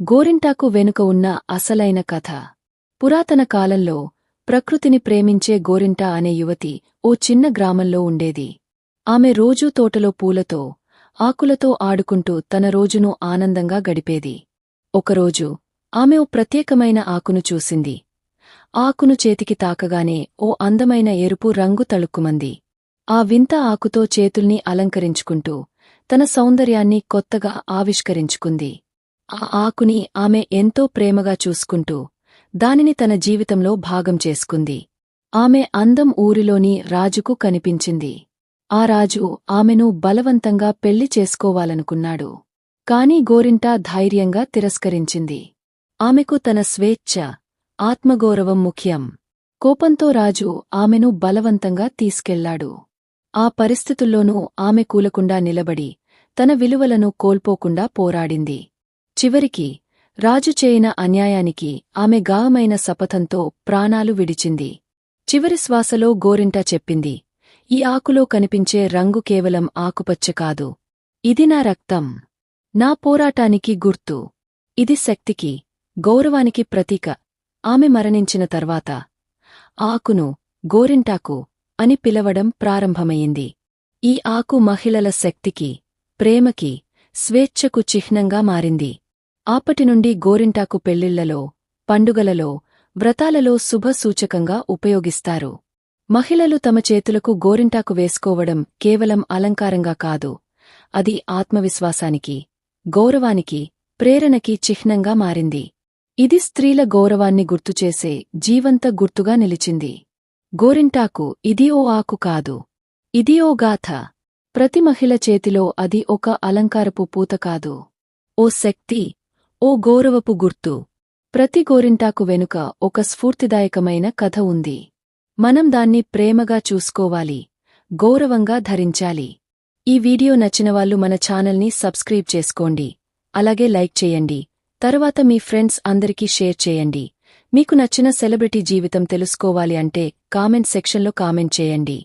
గోరింటాకు వెనుక ఉన్న అసలైన కథ. పురాతన కాలంలో ప్రకృతిని ప్రేమించే గోరింటా అనే యువతి ఓ చిన్న గ్రామంలో ఉండేది. ఆమె రోజూ తోటలో పూలతో ఆకులతో ఆడుకుంటూ తన రోజును ఆనందంగా గడిపేది. ఒకరోజు ఆమె ఓ ప్రత్యేకమైన ఆకును చూసింది. ఆకును చేతికి తాకగానే ఓ అందమైన ఎరుపు రంగు తళుక్కుమంది. ఆ వింత ఆకుతో చేతుల్ని అలంకరించుకుంటూ తన సౌందర్యాన్ని కొత్తగా ఆవిష్కరించుకుంది. ఆ ఆకుని ఆమె ఎంతో ప్రేమగా చూసుకుంటూ దానిని తన జీవితంలో భాగం చేసుకుంది. ఆమె అందం ఊరిలోని రాజుకు కనిపించింది. ఆ రాజు ఆమెను బలవంతంగా పెళ్ళి చేసుకోవాలనుకున్నాడు. కాని గోరింటా ధైర్యంగా తిరస్కరించింది. ఆమెకు తన స్వేచ్ఛ ఆత్మగౌరవం ముఖ్యం. కోపంతో రాజు ఆమెను బలవంతంగా తీసుకెళ్ళాడు. ఆ పరిస్థితుల్లోనూ ఆమె కూలకుండా నిలబడి తన విలువలను కోల్పోకుండా పోరాడింది. చివరికి రాజు చేయిన అన్యాయానికి ఆమె గాయమైన శపథంతో ప్రాణాలు విడిచింది. చివరి శ్వాసలో గోరింట చెప్పింది. ఈ ఆకులో కనిపించే రంగు కేవలం ఆకుపచ్చ కాదు. ఇది నా రక్తం. నా పోరాటానికి గుర్తు. ఇది శక్తికి గౌరవానికి ప్రతీక. ఆమె మరణించిన తర్వాత ఆకును గోరింటాకు అని పిలవడం ప్రారంభమయింది ఈ ఆకు మహిళల శక్తికి ప్రేమకి స్వేచ్ఛకు చిహ్నంగా మారింది. ఆపటినుండి గోరింటాకు పెళ్ళిళ్ళలో పండుగలలో వ్రతాలలో శుభసూచకంగా ఉపయోగిస్తారు. మహిళలు తమ చేతులకు గోరింటాకు వేసుకోవడం కేవలం అలంకారంగా కాదు అది ఆత్మవిశ్వాసానికి గౌరవానికి ప్రేరణకి చిహ్నంగా మారింది. ఇది స్త్రీల గౌరవాన్ని గుర్తుచేసే జీవంత గుర్తుగా నిలిచింది. గోరింటాకు ఇది ఓ ఆకు కాదు ఇది ఓ గాథ. ప్రతి మహిళ చేతిలో అది ఒక అలంకారపు పూత కాదు ఓ శక్తి ఓ గౌరవపు గుర్తు. ప్రతి గోరింటాకు వెనుక ఒక స్ఫూర్తిదాయకమైన కథ ఉంది. మనం దాన్ని ప్రేమగా చూసుకోవాలి గౌరవంగా ధరించాలి. ఈ వీడియో నచ్చినవాళ్ళు మన ఛానల్ని సబ్స్క్రైబ్ చేసుకోండి అలాగే లైక్ చేయండి తరువాత మీ ఫ్రెండ్స్ అందరికీ షేర్ చేయండి. మీకు నచ్చిన సెలబ్రిటీ జీవితం తెలుసుకోవాలి అంటే కామెంట్ సెక్షన్లో కామెంట్ చేయండి.